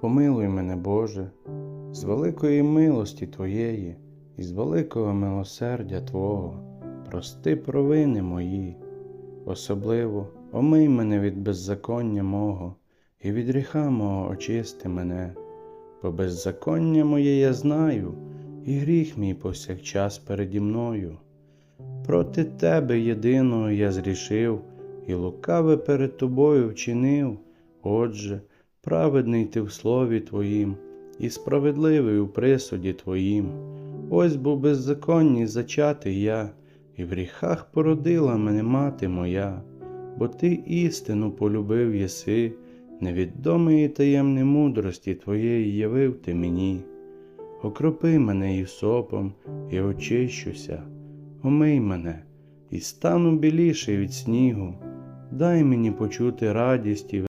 Помилуй мене, Боже, з великої милості Твоєї і з великого милосердя Твого, прости провини мої, особливо омий мене від беззаконня мого, і від гріха мого очисти мене, бо беззаконня моє я знаю, і гріх мій повсякчас переді мною. Проти Тебе єдиного я зрішив, і лукаве перед Тобою вчинив. Отже, праведний ти в слові Твоїм, і справедливий у присуді Твоїм. Ось був беззаконні зачатий я, і в гріхах породила мене мати моя, бо ти істину полюбив єси, невідомої таємні мудрості Твоєї явив ти мені. Окропи мене ісопом, і очищуся, омий мене, і стану біліший від снігу, дай мені почути радість і